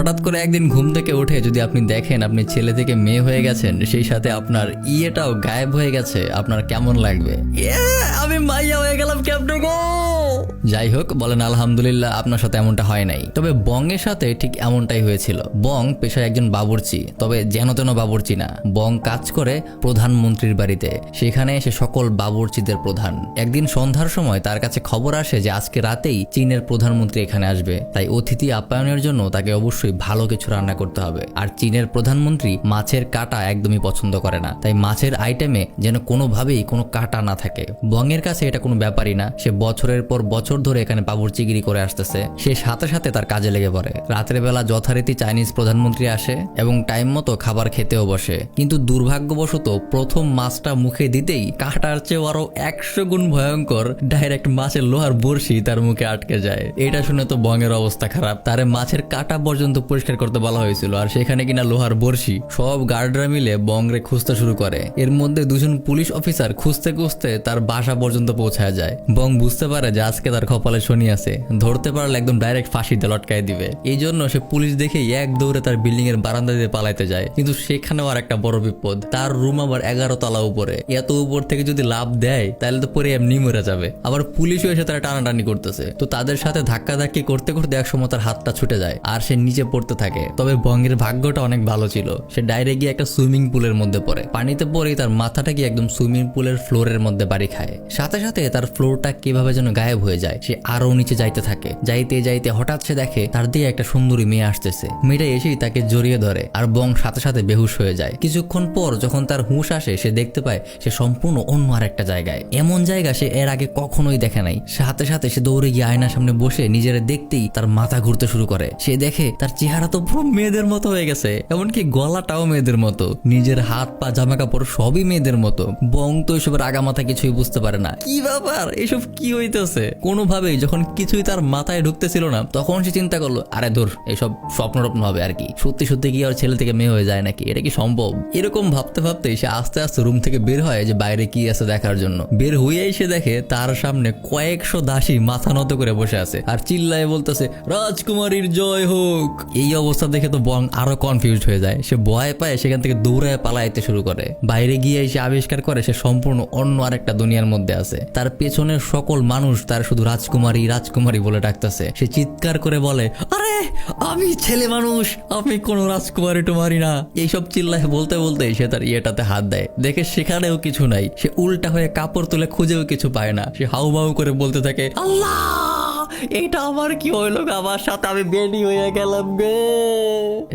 হঠাৎ করে একদিন ঘুম থেকে উঠে যদি আপনি দেখেন আপনি ছেলে থেকে মেয়ে হয়ে গেছেন সেই সাথে আপনার ইয়েটাও গায়েব হয়ে গেছে আপনার কেমন লাগবে? ইয়ে, আমি মাইয়া হয়ে গেলাম ক্যাপ্টেন যাই হোক, বলেন আলহামদুলিল্লাহ, আপনার সাথে এমনটা হয় নাই। তবে বঙ্গের সাথে ঠিক এমনটাই হয়েছিল। বং পেশায় একজন বাবুর্চি, তবে যেন তেন বাবুর্চি না। বং কাজ করে প্রধানমন্ত্রীর বাড়িতে। সেখানে এসে সকল বাবুর্চিদের প্রধান। একদিন সন্ধ্যার সময় তার কাছে খবর আসে যে আজকে রাতেই চীনের প্রধানমন্ত্রী এখানে আসবে। তাই অতিথি আপ্যায়নের জন্য তাকে অবশ্যই ভালো কিছু রান্না করতে হবে। আর চীনের প্রধানমন্ত্রী মাছের কাটা একদমই পছন্দ করে না। তাই মাছের আইটেমে যেন কোনোভাবেই কোনো কাটা না থাকে। বংয়ের কাছে এটা কোনো ব্যাপারই না। সে বছরের পর বছর ধরে এখানে বাবুর্চিগিরি করে আসতেছে। সে সাথে সাথে তার কাজে লেগে পড়ে। রাতের বেলা যথারীতি চাইনিজ প্রধানমন্ত্রী আসে এবং টাইম মতো খাবার খেতেও বসে। কিন্তু দুর্ভাগ্যবশত প্রথম মাছটা মুখে দিতেই কাটার চেয়েও আরও একশো গুণ ভয়ঙ্কর ডাইরেক্ট মাছের লোহার বড়শি তার মুখে আটকে যায়। এটা শুনে তো বঙ্গের অবস্থা খারাপ। তারে মাছের কাটা পর্যন্ত পরিষ্কার করতে বলা হয়েছিল। আর সেখানে কিনা লোহার বড়শি। সব গার্ডরা মিলে বংরে খুঁজতে শুরু করে। এর মধ্যে দুজন পুলিশ অফিসার খুঁজতে খুঁজতে তার বাসা পর্যন্ত পৌঁছায় যায়। বং বুঝতে পারে যে আজকে কপালে শনি আছে। ধরতে পারলে একদম ডাইরেক্ট ফাঁসিতে লটকায় দিবে। এই জন্য সে পুলিশ দেখে এক দৌড়ে তার বিল্ডিং এর বারান্দা দিয়ে পালাইতে যায়। কিন্তু সেখানেও আর একটা বড় বিপদ। তার রুম আবার এগারো তলা উপরে। এত উপর থেকে যদি লাভ দেয়, তাহলে তো পরে এমনি মরে যাবে। আবার পুলিশও এসে তারা টানাটানি করতেছে। তো তাদের সাথে ধাক্কা ধাক্কি করতে করতে এক সময় তার হাতটা ছুটে যায় আর সে নিচে পড়তে থাকে। তবে বঙ্গের ভাগ্যটা অনেক ভালো ছিল। সে ডাইরেক্ট গিয়ে একটা সুইমিং পুলের মধ্যে পড়ে। পানিতে পড়েই তার মাথাটা গিয়ে একদম সুইমিং পুলের ফ্লোরের মধ্যে বাড়ি খায়। সাথে সাথে তার ফ্লোরটা কীভাবে যেন গায়েব হয়ে যায়। সে আরও নিচে যাইতে থাকে। যাইতে যাইতে হঠাৎ সে দেখে তার দিয়ে একটা সুন্দরী মেয়ে আসতেছে। মেয়েটা এসেই তাকে জড়িয়ে ধরে আর বং সাথে সাথে বেহুশ হয়ে যায়। কিছুক্ষণ পর যখন তার হুঁশ আসে, সে দেখতে পায় সে সম্পূর্ণ অন্য আরেকটা জায়গায়। এমন জায়গা সে এর আগে কখনোই দেখে নাই। সাথে সাথে সে দৌড়ে গিয়ে আয়নার সামনে বসে নিজের দেখতেই তার মাথা ঘুরতে শুরু করে। সে দেখে তার চেহারা তো পুরো মেয়েদের মতো হয়ে গেছে, এমনকি গলাটাও মেয়েদের মতো। নিজের হাত পা জামা কাপড় সবই মেয়েদের মতো। বং তো এসবের আগা মাথা কিছুই বুঝতে পারে না। কি ব্যাপার? এসব কি হইতেছে? কোনোভাবেই যখন কিছুই তার মাথায় ঢুকতেছিল না, তখন সে চিন্তা করল, আরে ধর, এসব স্বপ্নরপ্ন হবে আর কি। সত্যি সত্যি কি আর ছেলে থেকে মেয়ে হয়ে যায় নাকি? এটা কি সম্ভব? এরকম ভাবতে ভাবতে সে আস্তে আস্তে রুম থেকে বের হয় যে বাইরে কি আছে দেখার জন্য। বের হয়েই সে দেখে তার সামনে কয়েকশো দাসী মাথা নত করে বসে আছে আর চিল্লায় বলতেছে, রাজকুমারীর জয় হোক! এই অবস্থা দেখে তো বং আরও কনফিউজ হয়ে যায়। সে ভয় পায়, সেখান থেকে দৌড়ায় পালাইতে শুরু করে। বাইরে গিয়ে সে আবিষ্কার করে সে সম্পূর্ণ অন্য আরেকটা দুনিয়ার মধ্যে আছে। তার পেছনের সকল মানুষ তার শুধু রাজকুমারী রাজকুমারী বলে ডাকতেছে। সে চিৎকার করে বলে, আরে, আমি ছেলে মানুষ, আমি কোন রাজকুমারী টুমারি না। এইসব চিল্লায় বলতে বলতে সে তার ইয়েটাতে হাত দেয়। দেখে সেখানেও কিছু নাই। সে উল্টা হয়ে কাপড় তুলে খুঁজেও কিছু পায় না। সে হাউ করে বলতে থাকে, আল্লাহ! এটা আমার কি হইল? আমার সাথে আমি বেডি হয়ে গেলাম গে।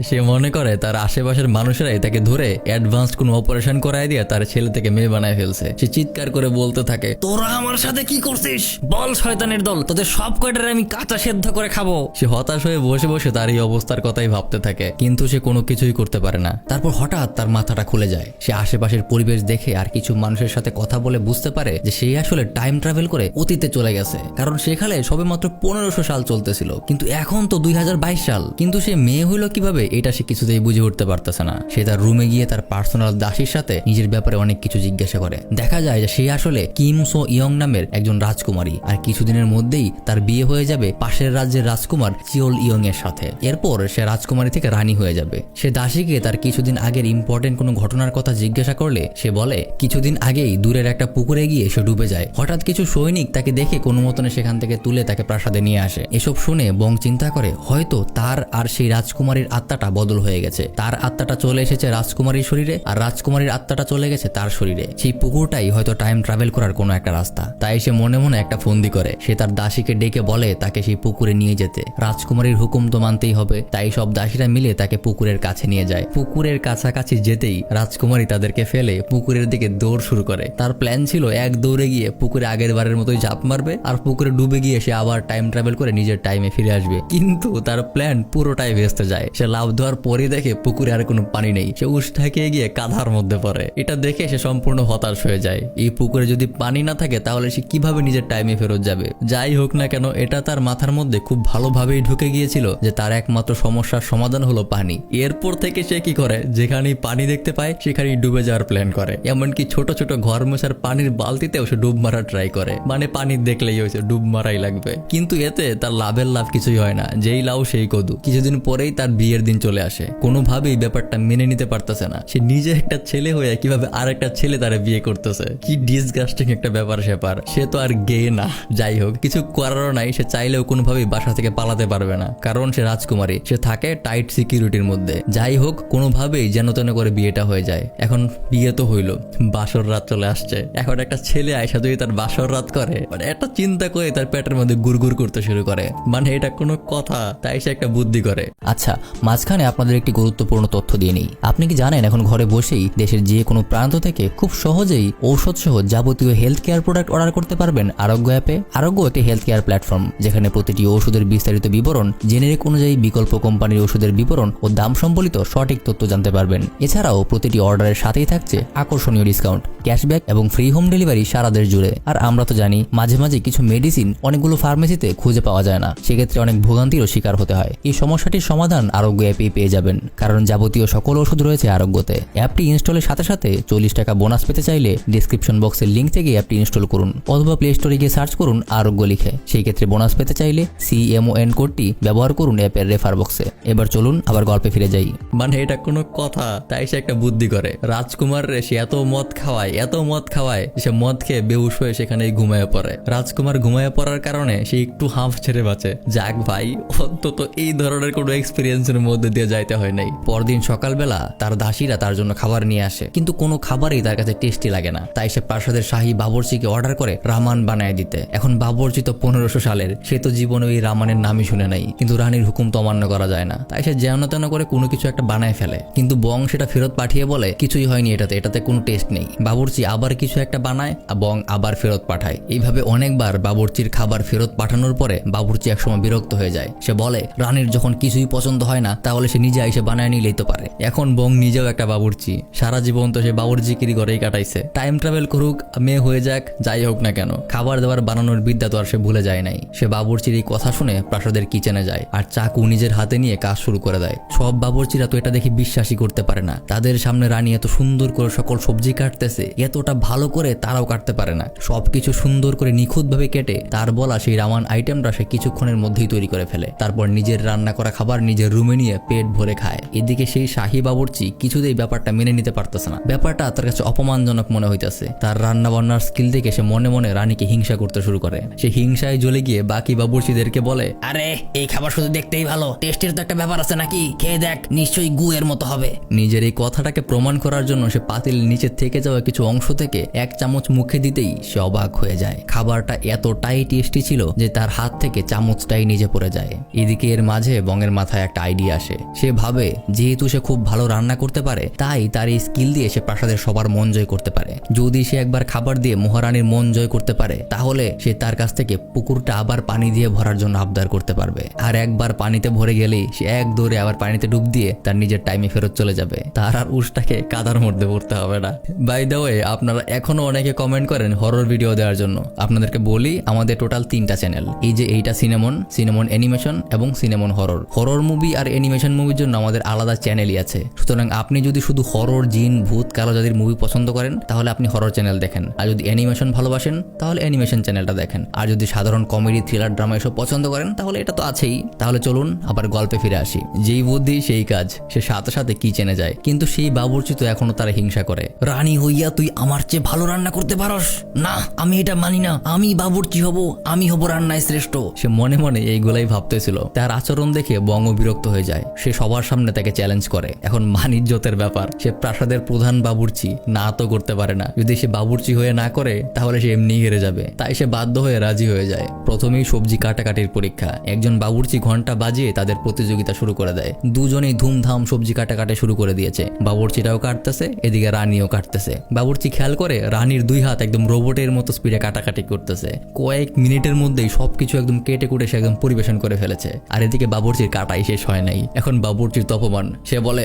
সে মনে করে তার আশেপাশের মানুষেরাই তাকে ধরে অ্যাডভান্স কোন অপারেশন করায় দিয়ে তার ছেলে থেকে মেয়ে বানায় ফেলছে। সে চিৎকার করে বলতে থাকে তোরা আমার সাথে কি করছিস? বল শয়তানের দল তোদের সব কয়টারে আমি কাঁচা সেদ্ধ করে খাব। সে হতাশ হয়ে বসে বসে তার এই অবস্থার কথাই ভাবতে থাকে কিন্তু সে কোনো কিছুই করতে পারে না। তারপর হঠাৎ তার মাথাটা খুলে যায়। সে আশেপাশের পরিবেশ দেখে আর কিছু মানুষের সাথে কথা বলে বুঝতে পারে যে সে আসলে টাইম ট্রাভেল করে অতীতে চলে গেছে। কারণ সেখানে সবে মাত্র পনেরোশো সাল চলতেছিল, কিন্তু এখন তো দুই হাজার বাইশ সাল। কিন্তু সে মেয়ে হইল কীভাবে? এটা সে কিছুতেই বুঝে উঠতে পারতেছে না। সে তার রুমে গিয়ে তার পার্সোনাল দাসীর সাথে নিজের ব্যাপারে অনেক কিছু জিজ্ঞাসা করে। দেখা যায় যে সে আসলে কিম সো ইয়ং নামের একজন রাজকুমারী, আর কিছুদিনের মধ্যেই তার বিয়ে হয়ে যাবে পাশের রাজ্যের রাজকুমার চিওল ইয়ং এর সাথে। এরপর সে রাজকুমারী থেকে রানী হয়ে যাবে। সে দাসীকে তার কিছুদিন আগের ইম্পর্টেন্ট কোনো ঘটনার কথা জিজ্ঞাসা করলে সে বলে, কিছুদিন আগেই দূরের একটা পুকুরে গিয়ে সে ডুবে যায়। হঠাৎ কিছু সৈনিক তাকে দেখে কোনো মতনে সেখান থেকে তুলে তাকে প্রাসাদে নিয়ে আসে। এসব শুনে বং চিন্তা করে, হয়তো তার আর সেই রাজকুমারীর আত্মাটা বদল হয়ে গেছে। তার আত্মাটা চলে এসেছে রাজকুমারীর শরীরে, আর রাজকুমারীর আত্মাটা চলে গেছে তার শরীরে। সেই পুকুরটাই হয়তো টাইম ট্রাভেল করার কোনো একটা রাস্তা। তাই সে মনে মনে একটা ফন্দি করে। সে তার দাসীকে ডেকে বলে, তাকে সেই পুকুরে নিয়ে যেতে। রাজকুমারীর হুকুম তো মানতেই হবে। তাই সব দাসীরা মিলে তাকে পুকুরের কাছে নিয়ে যায়। পুকুরের কাছাকাছি যেতেই রাজকুমারী তাদেরকে ফেলে পুকুরের দিকে দৌড় শুরু করে। তার প্ল্যান ছিল, এক দৌড়ে গিয়ে পুকুরে আগের বারের মতোই ঝাঁপ মারবে, আর পুকুরে ডুবে গিয়ে সে আবার টাইম ট্রাভেল করে নিজের টাইমে ফিরে আসবে। কিন্তু তার প্ল্যান পুরোটাই ভেস্তে যায়। সে লাভ দেওয়ার পরে দেখে পুকুরে আর কোনো পানি নেই। সে উস ঠাকিয়ে গিয়ে কাঁধার মধ্যে পড়ে। এটা দেখে সে সম্পূর্ণ হতাশ হয়ে যায়। এই পুকুরে যদি পানি না থাকে, তাহলে সে কীভাবে নিজের টাইমে ফেরত যাবে? যাই হোক না কেন, এটা তার মাথার মধ্যে খুব ভালোভাবেই ঢুকে গিয়েছিল যে তার একমাত্র সমস্যার সমাধান হলো পানি। এরপর থেকে সে কি করে? যেখানেই পানি দেখতে পায়, সেখানেই ডুবে যাওয়ার প্ল্যান করে। এমনকি ছোট ছোট ঘর মোছার পানির বালতিতেও সে ডুব মারা ট্রাই করে। মানে পানি দেখলেই হয়েছে, ডুব মারাই লাগবে। কিন্তু কিন্তু এতে তার লাভের লাভ কিছুই হয় না। যেই লাভ সেই কদু। কিছুদিন পরেই তার বিয়ের দিন চলে আসে। কোনোভাবেই ব্যাপারটা মেনে নিতে পারতেছে না। সে নিজে একটা ছেলে হয়ে কীভাবে আর একটা ছেলে তারা বিয়ে করতেছে? কি ডিসগাস্টিং একটা ব্যাপার স্যাপার। সে তো আর গে না। যাই হোক, কিছু করারও নাই। সে চাইলেও কোনোভাবেই বাসা থেকে পালাতে পারবে না। কারণ সে রাজকুমারী। সে থাকে টাইট সিকিউরিটির মধ্যে। যাই হোক, কোনোভাবেই যেন তেন করে বিয়েটা হয়ে যায়। এখন বিয়ে তো হইল। বাসর রাত চলে আসছে। এখন একটা ছেলে আয়সা যদি তার বাসর রাত করে মানে একটা চিন্তা করে তার পেটের মধ্যে গুড়গুড় করতে শুরু করে। মানে এটা কোনো কথা, তাই সে একটা বুদ্ধি করে। আচ্ছা মাঝখানে আপনাদের একটি গুরুত্বপূর্ণ তথ্য দিয়ে নিই। আপনি কি জানেন, এখন ঘরে বসেই দেশের যে কোনো প্রান্ত থেকে খুব সহজেই ঔষধ সহ যাবতীয় হেলথ কেয়ার প্রোডাক্ট অর্ডার করতে পারবেন আরোগ্য অ্যাপে আরোগ্য একটি হেলথ কেয়ার প্ল্যাটফর্ম যেখানে প্রতিটি ওষুধের বিস্তারিত বিবরণ জেনেরিক অনুযায়ী বিকল্প কোম্পানির ওষুধের বিবরণ ও দাম সম্বলিত সঠিক তথ্য জানতে পারবেন। এছাড়াও প্রতিটি অর্ডারের সাথেই থাকছে আকর্ষণীয় ডিসকাউন্ট ক্যাশব্যাক এবং ফ্রি হোম ডেলিভারি সারা দেশ জুড়ে। আর আমরা তো জানি, মাঝে মাঝে কিছু মেডিসিন অনেকগুলো ফার্মেসিতে খুঁজে পাওয়া যায় না। সেক্ষেত্রে অনেক ভোগান্তিরও শিকার হতে হয়। এই সমস্যাটির সমাধান আরোগ্য অ্যাপেই পেয়ে যাবেন। কারণ যাবতীয় সকল ওষুধ রয়েছে আরোগ্যতে। অ্যাপটি ইনস্টলের সাথে সাথে চল্লিশ টাকা বোনাস পেতে চাইলে ডিসক্রিপশন বক্সের লিঙ্ক থেকে অ্যাপটি ইনস্টল করুন অথবা প্লে স্টোরে গিয়ে সার্চ করুন আরোগ্য লিখে। সেই ক্ষেত্রে বোনাস পেতে চাইলে সিএমওএন কোডটি ব্যবহার করুন অ্যাপের রেফার বক্সে। এবার চলুন আবার গল্পে ফিরে যাই। মানে এটা কোনো কথা, তাই সে একটা বুদ্ধি করে। রাজকুমার রে, সে এত মদ খাওয়ায়, এত মদ খাওয়ায়, সে মদ খেয়ে বেহুশ হয়ে সেখানেই ঘুমায় পড়ে। রাজকুমার ঘুমায় পড়ার কারণে সে একটু হাঁফ ছেড়ে বাঁচে। যাক ভাই, অন্তত এই ধরনের কোনো এক্সপিরিয়েন্সের মধ্যে দিয়ে যাইতে হয় নাই। পরদিন সকালবেলা তার দাসীরা তার জন্য খাবার নিয়ে আসে। কিন্তু কোনো খাবারই তার কাছে টেস্টি লাগে না। তাই সে প্রাসাদের শাহী বাবরচিকে অর্ডার করে রামান বানায় দিতে। এখন বাবরচি তো পনেরোশো সালের। সে তো জীবনে ওই রামানের নামই শুনে নাই। কিন্তু রানীর হুকুম তো অমান্য করা যায় না। তাই সে যেন তেন করে কোনো কিছু একটা বানায় ফেলে। কিন্তু বং সেটা ফেরত পাঠিয়ে বলে, কিছুই হয়নি এটাতে। এটাতে কোনো টেস্ট নেই। বাবরচি আবার কিছু একটা বানায় বং আবার ফেরত পাঠায়। এইভাবে অনেকবার বাবরচির খাবার ফেরত পাঠানোর পরে বাবুর্চি একসময় বিরক্ত হয়ে যায়। সে বলে, রানীর যখন কিছুই পছন্দ হয় না, তাহলে সে নিজে এসে বানায় নিলেই তো পারে। এখন বং নিজেও একটা বাবুর্চি। সারা জীবন তো সে বাবুর্চিকিরি ঘরেই কাটাইছে। টাইম ট্রাভেল করুক, মেয়ে হয়ে যাক, যাই হোক না কেন। খাবার দাবার বানানোর বিদ্যা তো আর সে ভুলে যায় নাই। সে বাবুর্চির এই কথা শুনে প্রাসাদের কিচেনে যায় আর চাকু নিজের হাতে নিয়ে কাজ শুরু করে দেয়। সব বাবুর্চিরা তো এটা দেখে বিশ্বাসই করতে পারে না। তাদের সামনে রানী এত সুন্দর করে সকল সবজি কাটতেছে, এতটা ভালো করে তারাও কাটতে পারে না। সবকিছু সুন্দর করে নিখুঁতভাবে কেটে তার বলা সেই রামান আইটেমটা সে কিছুক্ষণের মধ্যেই তৈরি করে ফেলে। তারপর নিজের রান্না করা খাবার নিজের রুমে নিয়ে পেট ভরে খায়। এদিকে সেই শাহী বাবুর্চি কিছুতেই ব্যাপারটা মেনে নিতে পারতেছে না। ব্যাপারটা তার কাছে অপমানজনক মনে হইতেছে। তার রান্না বান্নার স্কিল দেখে সে মনে মনে রানীকে হিংসা করতে শুরু করে। সে হিংসায় জ্বলে গিয়ে বাকি বাবুর্চিদেরকে বলে আরে এই খাবার শুধু দেখতেই ভালো। টেস্টের তো একটা ব্যাপার আছে নাকি? খেয়ে দেখ নিশ্চয়ই গু এর মতো হবে। নিজের এই কথাটাকে প্রমাণ করার জন্য সে পাতিল নিচে থেকে যাওয়া কিছু অংশ থেকে এক চামচ মুখে দিতেই সে অবাক হয়ে যায়। খাবারটা এতটাই টেস্টি ছিল যে তার হাত থেকে চামচটাই নিজে পড়ে যায়। এদিকে এর মাঝে বঙের মাথায় একটা আইডিয়া আসে। সে ভাবে, যেহেতু সে খুব ভালো রান্না করতে পারে, তাই তার এই স্কিল দিয়ে সে প্রাসাদের সবার মন জয় করতে পারে। যদি সে একবার খাবার দিয়ে মহারানীর মন জয় করতে পারে, তাহলে সে তার কাছ থেকে পুকুরটা আবার পানি দিয়ে ভরার জন্য আবদার করতে পারবে। আর একবার পানিতে ভরে গেলেই সে এক দৌড়ে আবার পানিতে ডুব দিয়ে তার নিজের টাইমে ফেরত চলে যাবে। তার আর উষ্টাকে কাদার মধ্যে পড়তে হবে না। বাই দ্য ওয়ে আপনারা এখনও অনেকে কমেন্ট করেন হরর ভিডিও দেওয়ার জন্য। আপনাদেরকে বলি, আমাদের টোটাল তিনটা চ্যানেল এই যে এইটা সিনেমন সিনেমন অ্যানিমেশন এবং সিনেমন হরর। হরর মুভি আর অ্যানিমেশন মুভির জন্য আমাদের আলাদা চ্যানেলই আছে। সুতরাং আপনি যদি শুধু হরর, জিন, ভূত, কালো জাতির মুভি পছন্দ করেন, তাহলে আপনি হরর চ্যানেল দেখেন। আর যদি অ্যানিমেশন ভালোবাসেন, তাহলে অ্যানিমেশন চ্যানেলটা দেখেন। আর যদি সাধারণ কমেডি, থ্রিলার, ড্রামা এসব পছন্দ করেন, তাহলে এটা তো আছেই। তাহলে চলুন আবার গল্পে ফিরে আসি। যেই বুদ্ধি, সেই কাজ, সে সাথে সাথে কি চেনে যায়? কিন্তু সেই বাবুর্চি তো এখনও তারা হিংসা করে। রানী হইয়া তুই আমার চেয়ে ভালো রান্না করতে পারস? না, আমি এটা মানি না। আমি বাবুর্চি হব, আমি হব রান্নায় শ্রেষ্ঠ। সে মনে মনে এইগুলাই ভাবতেছিল। তার আচরণ দেখে বঙ্গ বিরক্ত হয়ে যায়। সে সবার সামনে তাকে চ্যালেঞ্জ করে। এখন মানিজ্যতের ব্যাপার। সে প্রাসাদের প্রধান বাবুর্চি। না তো করতে পারে না। যদি সে বাবুর্চি হয়ে না করে, তাহলে সে এমনি হেরে যাবে। তাই সে বাধ্য হয়ে রাজি হয়ে যায়। প্রথমেই সবজি কাটাকাটির পরীক্ষা। একজন বাবুর্চি ঘণ্টা বাজিয়ে তাদের প্রতিযোগিতা শুরু করে দেয়। দুজনেই ধুমধাম সবজি কাটাকাটি শুরু করে দিয়েছে। বাবুর্চিটাও কাটতেছে, এদিকে রানীও কাটতেছে। বাবুর্চি খেয়াল করে, রানীর দুই হাত একদম রোবটের মতো স্পিডে কাটাকাটি করতেছে। কয়েক মিনিটের মধ্যেই সবকিছু একদম কেটে কুটে সে একদম পরিবেশন করে ফেলেছে। আর এদিকে বাবুর্চির কাটাই শেষ হয় নাই। এখন বাবুর্চির তপমান সে বলে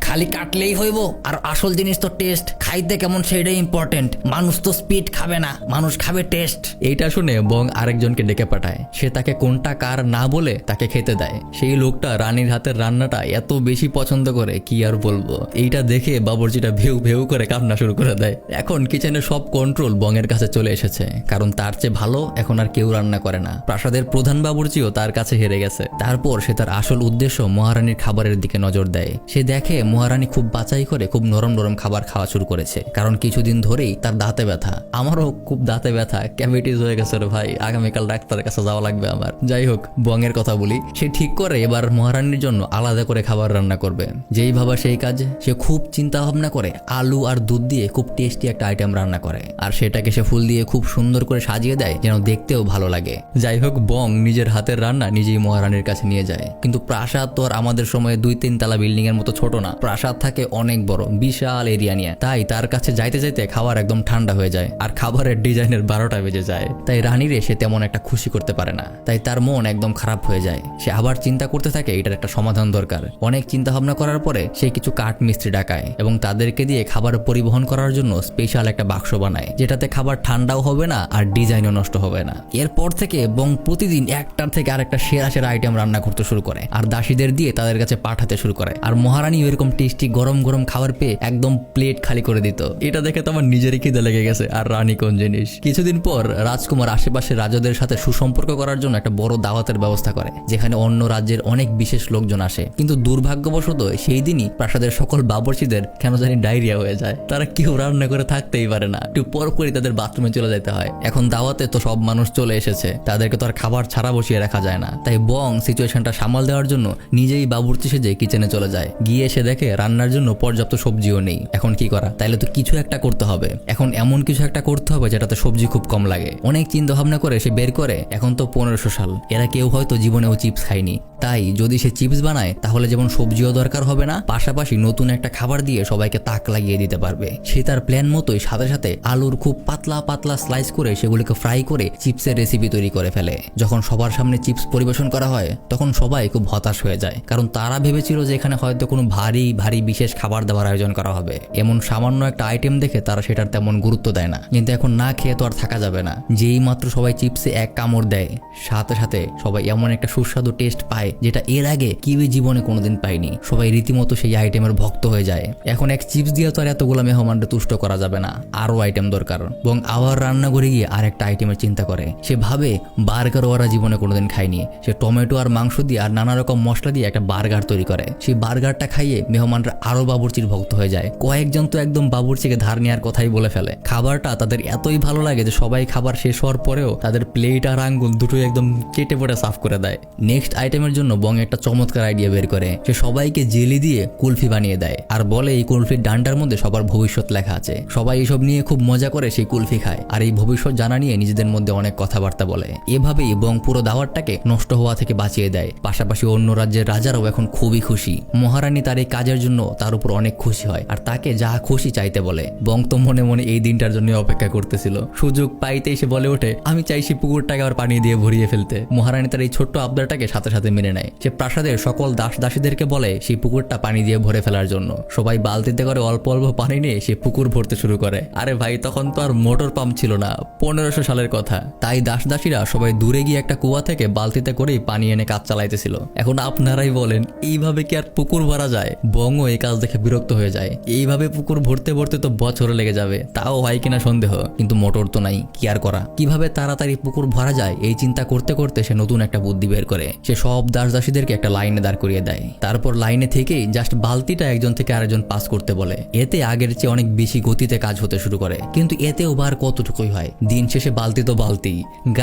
খালি কাটলেই হইব। আর আসল জিনিস তো টেস্ট। খাইতে কেমন সেটাই ইম্পর্টেন্ট মানুষ তো স্পিড খাবে না। মানুষ খাবে টেস্ট। এইটা শুনে বং আরেকজনকে ডেকে পাঠায়। সে তাকে কোনটা কার না বলে তাকে খেতে দেয়। সেই লোকটা রানীর হাতের রান্নাটা এত বেশি পছন্দ করে, কি আর বলব? এইটা দেখে বাবরচিটা ভেউ ভেউ করে কান্না শুরু করে দেয়। এখন কিচেনে সব কন্ট্রোল বংয়ের কাছে চলে এসেছে। কারণ তার চেয়ে ভালো এখন আর কেউ রান্না রান্না করে না। প্রাসাদের প্রধান বাবুর্চিও তার কাছে হেরে গেছে। তারপর সে তার আসল উদ্দেশ্য মহারানীর খাবারের দিকে নজর দেয়। সে দেখে মহারানী খুব বাছাই করে খুব নরম নরম খাবার খাওয়া শুরু করেছে। কারণ কিছুদিন ধরেই তার দাঁতে ব্যথা। আমারও খুব দাঁতে ব্যথা। ক্যাভিটিস হয়ে গেছে রে ভাই। আগামীকাল ডাক্তারের কাছে যাওয়া লাগবে আমার। যাই হোক বঙের কথা বলি। সে ঠিক করে এবার মহারানীর জন্য আলাদা করে খাবার রান্না করবে। যেই ভাবা সেই কাজ, সে খুব চিন্তা ভাবনা করে আলু আর দুধ দিয়ে খুব টেস্টি একটা আইটেম রান্না করে। আর সেটাকে সে ফুল দিয়ে খুব সুন্দর করে সাজিয়ে দেয়, যেন দেখতেও ভালো লাগে। যাই হোক, বং নিজের হাতের রান্না নিজেই মহারানীর কাছে নিয়ে যায়। কিন্তু প্রাসাদ তো আর আমাদের সময়ে দুই তিন তালা বিল্ডিং এর মতো ছোট না। প্রাসাদ থাকে অনেক বড়, বিশাল এরিয়া নিয়ে। তাই তার কাছে যাইতে যাইতে খাবার একদম ঠান্ডা হয়ে যায় আর খাবারের ডিজাইনের বারোটা বেজে যায়। তাই রানীরে সে তেমন একটা খুশি করতে পারে না। তাই তার মন একদম খারাপ হয়ে যায়। সে আবার চিন্তা করতে থাকে এটার একটা সমাধান দরকার। অনেক চিন্তা ভাবনা করার পরে সে কিছু কাঠ মিস্ত্রি ডাকায় এবং তাদেরকে দিয়ে খাবার পরিবহন করার জন্য স্পেশাল একটা বাক্স বানায়, যেটাতে খাবার ঠান্ডাও হবে না আর ডিজাইনও নষ্ট হবে না। এরপর থেকে বং প্রতিদিন একটার থেকে আরেকটা সেরা সেরা আইটেম রান্না করতে শুরু করে। আর দাসীদের দিয়ে তাদের কাছে পাঠাতে শুরু করে। আর মহারানী এরকম টেস্টি গরম গরম খাবার পেয়ে একদম প্লেট খালি করে দিত। এটা দেখে তো আমার নিজেরই খিদে লেগে গেছে। আর রানী কোন জিনিস? কিছুদিন পর রাজকুমার আশেপাশের রাজাদের সাথে সুসম্পর্ক করার জন্য একটা বড় দাওয়াতের ব্যবস্থা করে, যেখানে অন্য রাজ্যের অনেক বিশেষ লোকজন আসে। কিন্তু দুর্ভাগ্যবশত সেই দিনই প্রাসাদের সকল বাবরচিদের কেন জানি ডায়রিয়া হয়ে যায়। তারা কেউ রান্না করে থাকতেই পারে না। একটু পর পরই তাদের বাথরুমে চলে যেতে হয়। এখন দাওয়াতে তো সব মানুষ চলে এসেছে। তাদেরকে তো আর খাবার ছাড়া বসিয়ে রাখা যায় না। তাই বং সিচুয়েশনটা সামাল দেওয়ার জন্য নিজেই বাবুর্চি সেজে কিচেনে চলে যায়। গিয়ে এসে দেখে রান্নার জন্য পর্যাপ্ত সবজিও নেই। এখন কি করা? তাইলে তো কিছু একটা করতে হবে। এখন এমন কিছু একটা করতে হবে যেটাতে সবজি খুব কম লাগে। অনেক চিন্তা ভাবনা করে সে বের করে, এখন তো পনেরোশো সাল। এরা কেউ হয়তো জীবনেও চিপস খায়নি। তাই যদি সে চিপস বানায়, তাহলে যেমন সবজিও দরকার হবে না, পাশাপাশি নতুন একটা খাবার দিয়ে সবাইকে তাক লাগিয়ে দিতে পারবে। সে তার প্ল্যান মতোই সাথে সাথে আলুর খুব পাতলা পাতলা স্লাইস করে সেগুলিকে ফ্রাই করে চিপসের রেসিপি তৈরি করে ফেলে। যখন সবার সামনে চিপস পরিবেশন করা হয়, তখন সবাই খুব হতাশ হয়ে যায়। কারণ তারা ভেবেছিল যে এখানে হয়তো কোনো ভারী ভারী বিশেষ খাবার দাবার আয়োজন করা হবে। এমন সামান্য একটা আইটেম দেখে তারা সেটার তেমন গুরুত্ব দেয় না। কিন্তু এখন না খেয়ে তো আর থাকা যাবে না। যেই মাত্র সবাই চিপসে এক কামড় দেয়, সাথে সাথে সবাই এমন একটা সুস্বাদু টেস্ট পায়, যেটা এর আগে কেউই জীবনে কোনোদিন পায়নি। সবাই রীতিমতো সেই আইটেমের ভক্ত হয়ে যায়। এখন এক চিপস দিয়ে তো আর এতগুলো মেহমানরা তুষ্ট করা যাবে না। আরও আইটেম দরকার। এবং আবার রান্না করে গিয়ে আর একটা আইটেমের চিন্তা করে। সে ভাবে বার্গার ওরা জীবনে কোনোদিন খায়নি। সে টমেটো আর মাংস দিয়ে আর নানা রকম মশলা দিয়ে একটা বার্গার তৈরি করে। সেই বার্গারটা খাইয়ে মেহমানরা আরও বাবুর্চির ভক্ত হয়ে যায়। কয়েকজন তো একদম বাবুর্চিকে ধার নেওয়ার কথাই বলে ফেলে। খাবারটা তাদের এতই ভালো লাগে যে সবাই খাবার শেষ হওয়ার পরেও তাদের প্লেট আর আঙ্গুল দুটোই একদম কেটে পড়ে সাফ করে দেয়। নেক্সট আইটেমের জন্য বং একটা চমৎকার আইডিয়া বের করে। সে সবাইকে জেলি দিয়ে কুলফি বানিয়ে দেয়। আর বলে এই কুলফির ডান্ডার মধ্যে সবার ভবিষ্যৎ লেখা আছে। সবাই এসব নিয়ে খুব মজা করে সেই কুলফি খায়। আর এই ভবিষ্যৎ জানা নিয়ে নিজেদের মধ্যে অনেক কথাবার্তা বলে। এভাবেই বং পুরো দাওয়ারটাকে নষ্ট হওয়া থেকে বাঁচিয়ে দেয়। পাশাপাশি অন্য রাজ্যের রাজারাও এখন খুবই খুশি। মহারানী তার এই কাজের জন্য তার উপর অনেক খুশি হয় আর তাকে যা খুশি চাইতে বলে। বং তো মনে মনে এই দিনটার জন্য অপেক্ষা করতেছিল। সুযোগ পাইতেই সে বলে ওঠে, আমি চাইছি পুকুরটাকে আবার পানি দিয়ে ভরিয়ে ফেলতে। মহারানী তার এই ছোট্ট আবদারটাকে সাথে সাথে মেনে নেয়। সে প্রাসাদের সকল দাস দাসীদেরকে বলে সেই পুকুরটা পানি দিয়ে ভরে ফেলার জন্য। সবাই বালতিতে করে অল্প অল্প পানি নিয়ে সে পুকুর ভরতে শুরু করে। আরে ভাই, তখন তো আর মোটর পাম্প ছিল না, পনেরোশো সালের কথা। তাই দাস দাসীরা সবাই দূরে গিয়ে একটা কুয়া থেকে বালতিতে করেই পানি এনে কাজ চালাইতেছিল। এখন আপনারাই বলেন, এইভাবে কি আর পুকুর ভরা যায়? বঙ্গ এই কাজ দেখে বিরক্ত হয়ে যায়। এইভাবে পুকুর ভরতে ভরতে তো বছর লেগে যাবে, তাও হয় কিনা সন্দেহ। কিন্তু মোটর তো নাই, কি আর করা? কীভাবে তাড়াতাড়ি পুকুর ভরা যায়, এই চিন্তা করতে করতে সে নতুন একটা বুদ্ধি বের করে। সে সব দাস দাসীদেরকে একটা লাইনে দাঁড় করিয়ে দেয়। তারপর লাইনে থেকেই জাস্ট বালতিটা একজন থেকে আরেকজন পাস করতে বলে। এতে আগের চেয়ে অনেক বেশি গতিতে কাজ হতে শুরু করে। কিন্তু এতেও বার কতটুকুই হয়? দিন শেষে বালতি তো বালতি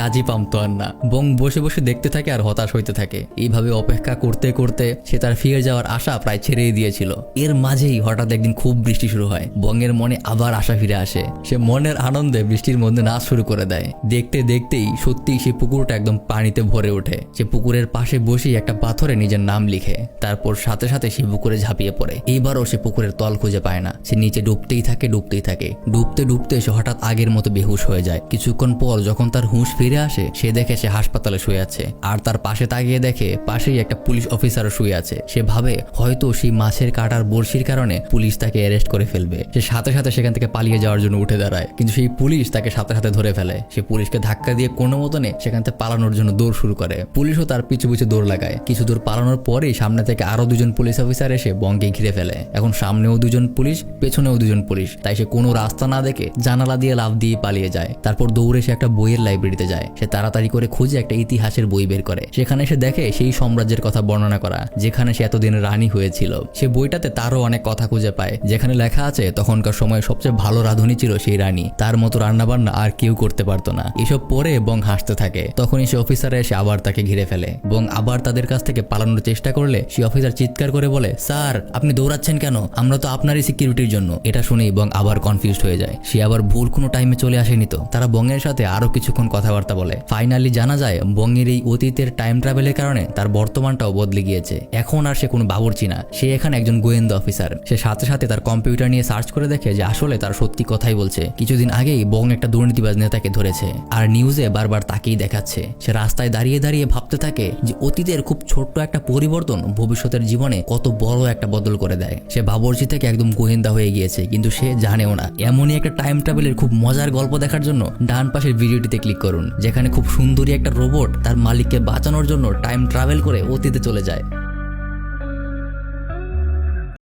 গাজি পাম তো আর না। বং বসে বসে দেখতে থাকে আর হতাশ হইতে থাকে। এইভাবে অপেক্ষা করতে করতে সে তার ফিরে যাওয়ার আশা প্রায় ছেড়েই দিয়েছিল। এর মাঝেই হঠাৎ একদিন খুব বৃষ্টি শুরু হয়। বঙ্গের মনে আবার আশা ফিরে আসে। সে মনের আনন্দে বৃষ্টির মধ্যে নাচ শুরু করে দেয়। দেখতে দেখতেই সত্যিই সে পুকুরটা একদম পানিতে ভরে ওঠে। সে পুকুরের পাশে বসেই একটা পাথরে নিজের নাম লিখে। তারপর সাথে সাথে সে পুকুরে ঝাঁপিয়ে পড়ে। এইবারও সে পুকুরের তল খুঁজে পায় না। সে নিচে ডুবতেই থাকে ডুবতেই থাকে। ডুবতে ডুবতে সে হঠাৎ আগের মতো বেহুশ হয়ে যায়। কিছুক্ষণ পর যখন তার হুঁশ ফিরে আসে, সে দেখে সে হাসপাতালে শুয়ে আছে। আর তার পাশে তাকিয়ে দেখে পাশেই একটা পুলিশ অফিসারও শুয়ে আছে। সে ভাবে হয়তো সেই মাছের কাটার বড়শির কারণে পুলিশ তাকে অ্যারেস্ট করে ফেলবে। সে সাথে সাথে সেখান থেকে পালিয়ে যাওয়ার জন্য উঠে দাঁড়ায়। কিন্তু সেই পুলিশ তাকে সাথে সাথে ধরে ফেলে। সে পুলিশকে ধাক্কা দিয়ে কোনো মতনে সেখান থেকে পালানোর জন্য দৌড় শুরু করে। পুলিশও তার পিছু পিছু দৌড় লাগায়। কিছু দূর পালানোর পরেই সামনে থেকে আরও দুজন পুলিশ অফিসার এসে বঙ্গে ঘিরে ফেলে। এখন সামনেও দুজন পুলিশ, পেছনেও দুজন পুলিশ। তাই সে কোনো রাস্তা না দেখে জানালা দিয়ে লাভ দিয়ে পালিয়ে যায়। তারপর দৌড়ে সে একটা বইয়ের লাইব্রেরিতে যায়। যায় সে তাড়াতাড়ি করে খুঁজে একটা ইতিহাসের বই বের করে। সেখানে সে দেখে সেই সাম্রাজ্যের কথা বর্ণনা করা, যেখানে সে এতদিন রানী হয়েছিল। সে বইটাতে তারও অনেক কথা খুঁজে পায়। যেখানে লেখা আছে, তখনকার সময় সবচেয়ে ভালো রাঁধুনি ছিল সেই রানী। তার মতো রান্নাবান্না আর কেউ করতে পারতো না। এসব পরে এবং হাসতে থাকে। তখনই সে অফিসার এসে আবার তাকে ঘিরে ফেলে এবং আবার তাদের কাছ থেকে পালানোর চেষ্টা করলে সে অফিসার চিৎকার করে বলে, স্যার, আপনি দৌড়াচ্ছেন কেন? আমরা তো আপনারই সিকিউরিটির জন্য। এটা শুনেই বং আবার কনফিউজ হয়ে যায়। সে আবার ভুল কোনো টাইমে চলে আসেনি তো। তারা বংয়ের সাথে আরও কিছুক্ষণ কথাবার্তা বলে। ফাইনালি জানা যায় বংয়ের এই অতীতের টাইম ট্রাভেলের কারণে তার বর্তমানটাও বদলে গিয়েছে। এখন আর সে কোনো বাবুর্চি না। সে এখানে একজন গোয়েন্দা অফিসার সে সাথে সাথে তার কম্পিউটার নিয়ে সার্চ করে দেখে যে আসলে তার সত্যি কথাই বলছে। কিছুদিন আগেই বং একটা দুর্নীতিবাজ নেতাকে ধরেছে। আর নিউজে বারবার তাকেই দেখাচ্ছে। সে রাস্তায় দাঁড়িয়ে দাঁড়িয়ে ভাবতে থাকে যে অতীতের খুব ছোট্ট একটা পরিবর্তন ভবিষ্যতের জীবনে কত বড় একটা বদল করে দেয়। সে বাবরচি থেকে একদম গোয়েন্দা হয়ে গিয়েছে, কিন্তু সে জানেও না। এমনই একটা টাইম ট্রাভেলের খুব মজার গল্প দেখার জন্য ডান পাশের ভিডিওটিতে ক্লিক করুন। যেখানে খুব সুন্দরী একটা রোবট তার মালিককে বাঁচানোর জন্য টাইম ট্রাভেল করে অতীতে চলে যায়।